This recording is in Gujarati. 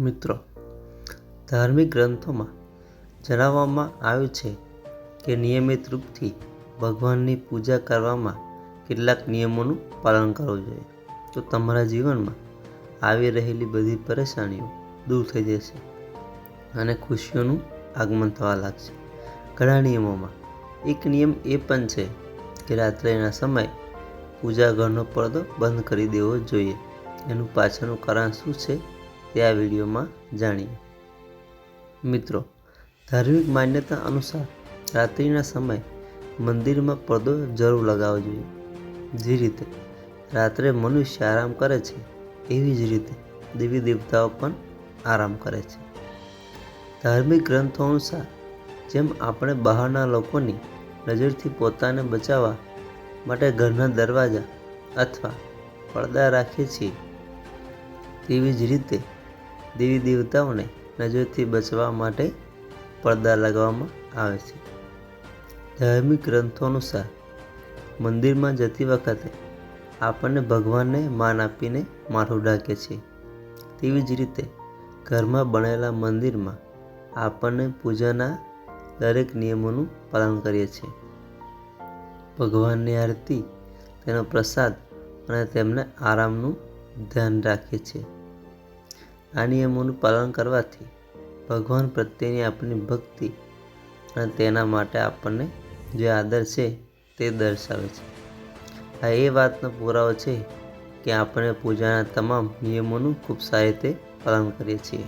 મિત્રો, ધાર્મિક ગ્રંથોમાં જણાવવામાં આવ્યું છે કે નિયમિત રૂપથી ભગવાનની પૂજા કરવામાં કેટલાક નિયમોનું પાલન કરવું જોઈએ. તો તમારા જીવનમાં આવી રહેલી બધી પરેશાનીઓ દૂર થઈ જશે અને ખુશીઓનું આગમન થવા લાગશે. ઘણા નિયમોમાં એક નિયમ એ પણ છે કે રાત્રેના સમયે પૂજા ઘરનો પડદો બંધ કરી દેવો જોઈએ. એનું પાછળનું કારણ શું છે? તે આ વિડીયોમાં જાણીએ. મિત્રો, ધાર્મિક માન્યતા અનુસાર રાત્રિના સમયે મંદિરમાં પડદો જરૂર લગાવવો જોઈએ. જે રીતે રાત્રે મનુષ્ય આરામ કરે છે, એવી જ રીતે દેવી દેવતાઓ પણ આરામ કરે છે. ધાર્મિક ગ્રંથો અનુસાર જેમ આપણે બહારના લોકોની નજરથી પોતાને બચાવવા માટે ઘરના દરવાજા અથવા પડદા રાખીએ છીએ, તેવી જ રીતે દેવી દેવતાઓને નજરથી બચવા માટે પડદા લગાવવામાં આવે છે. ધાર્મિક ગ્રંથો અનુસાર મંદિરમાં જતી વખતે આપણને ભગવાનને માન આપીને માથું ઢાંકે છે. તેવી જ રીતે ઘરમાં બનેલા મંદિરમાં આપણને પૂજાના દરેક નિયમોનું પાલન કરીએ છીએ. ભગવાનની આરતી, તેનો પ્રસાદ અને તેમને આરામનું ધ્યાન રાખીએ છીએ. આ નિયમોનું પાલન કરવાથી ભગવાન પ્રત્યેની આપણી ભક્તિ અને તેના માટે આપણને જે આદર છે તે દર્શાવે છે. આ એ વાતનો પુરાવો છે કે આપણે પૂજાના તમામ નિયમોનું ખૂબ સારી રીતે પાલન કરીએ છીએ.